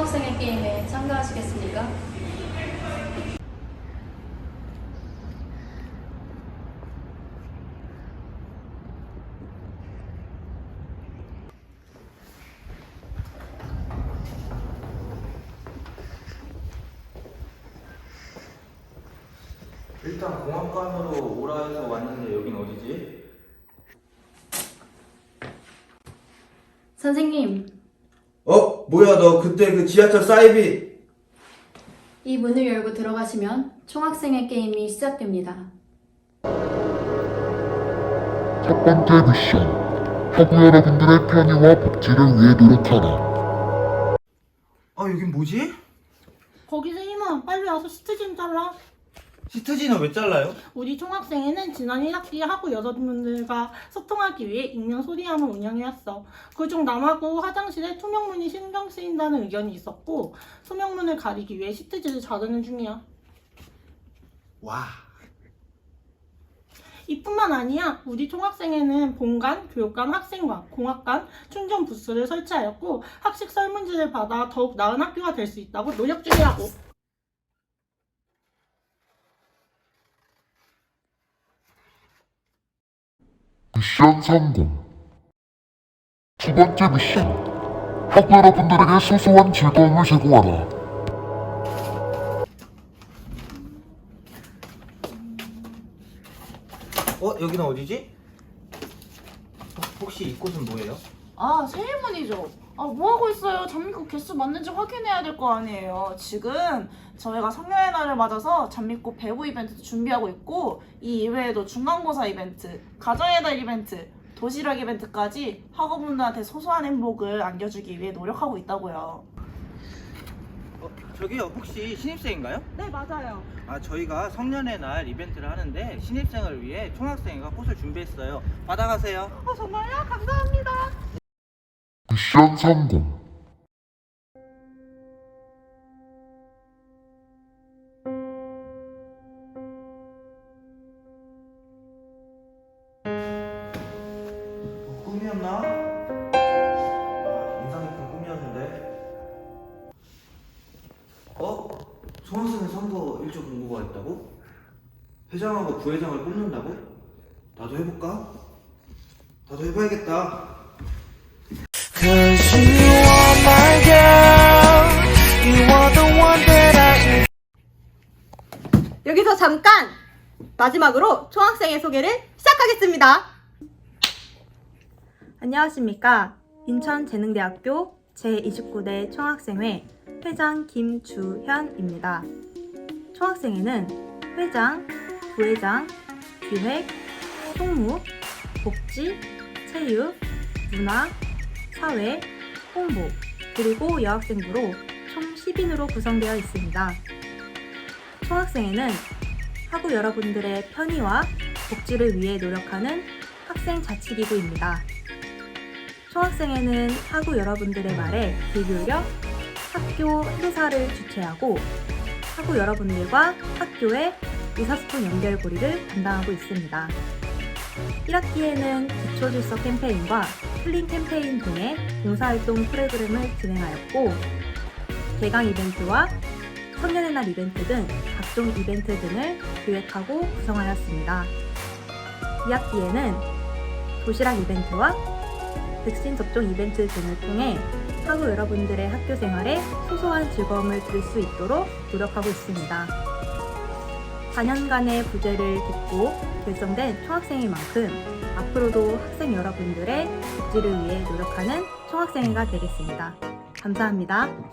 총학생회 게임에 참가하시겠습니까? 일단 공학관으로 오라 해서 왔는데 여긴 어디지? 선생님, 어? 뭐야 너 그때 그 지하철 사이비 이 문을 열고 들어가시면 총학생회 게임이 시작됩니다. 첫 번째 미션. 학우 여러분들의 편의와 복지를 위해 노력하라. 아 여긴 뭐지? 거기서 희망 빨리 와서 시트 좀 잘라. 시트지는 왜 잘라요? 우리 총학생회는 지난 1학기 하고 여러분들과 소통하기 위해 익명 소리함을 운영해왔어. 그중 남하고 화장실에 투명문이 신경 쓰인다는 의견이 있었고 소명문을 가리기 위해 시트지를 자르는 중이야. 와 이뿐만 아니야. 우리 총학생회는 본관, 교육관, 학생관, 공학관, 충전 부스를 설치하였고 학식 설문지를 받아 더욱 나은 학교가 될 수 있다고 노력 중이라고. 미션 성공. 두 번째 미션. 학우 여러분들에게 소소한 즐거움을 제공하라. 어? 여기는 어디지? 어, 혹시 이곳은 뭐예요? 아, 세일문이죠. 아, 뭐 하고 있어요? 잠미국 개수 맞는지 확인해야 될 거 아니에요. 지금 저희가 성년의 날을 맞아서 잠미국 배구 이벤트도 준비하고 있고, 이 이외에도 중간고사 이벤트, 가정의 달 이벤트, 도시락 이벤트까지 학우분들한테 소소한 행복을 안겨주기 위해 노력하고 있다고요. 어, 저기요 혹시 신입생인가요? 네, 맞아요. 아 저희가 성년의 날 이벤트를 하는데 신입생을 위해 총학생회가 꽃을 준비했어요 받아가세요 어, 정말요? 감사합니다. 미션 성공. 어, 꿈이었나? 아, 인상 깊은 꿈이었는데. 어? 총학생회 선거 일조 공고가 있다고? 회장하고 부회장을 뽑는다고? 나도 해볼까? 나도 해봐야겠다. 여기서 잠깐! 마지막으로 총학생회 소개를 시작하겠습니다. 안녕하십니까. 인천재능대학교 제29대 총학생회 회장 김주현입니다. 총학생회는 회장, 부회장, 기획, 총무, 복지, 체육, 문화, 사회, 홍보, 그리고 여학생부로 총 10인으로 구성되어 있습니다. 총학생회는 학우 여러분들의 편의와 복지를 위해 노력하는 학생 자치기구입니다. 총학생회는 학우 여러분들의 말에 귀 기울여 학교 행사를 주최하고 학우 여러분들과 학교의 의사소통 연결고리를 담당하고 있습니다. 1학기에는 기초질서 캠페인과 힐링 캠페인 등의 봉사활동 프로그램을 진행하였고 개강 이벤트와 성년의 날 이벤트 등 각종 이벤트 등을 기획하고 구성하였습니다. 2학기에는 도시락 이벤트와 백신 접종 이벤트 등을 통해 학우 여러분들의 학교 생활에 소소한 즐거움을 드릴 수 있도록 노력하고 있습니다. 4년간의 부재를 딛고 결성된 총학생인 만큼 앞으로도 학생 여러분들의 복지를 위해 노력하는 총학생회가 되겠습니다. 감사합니다.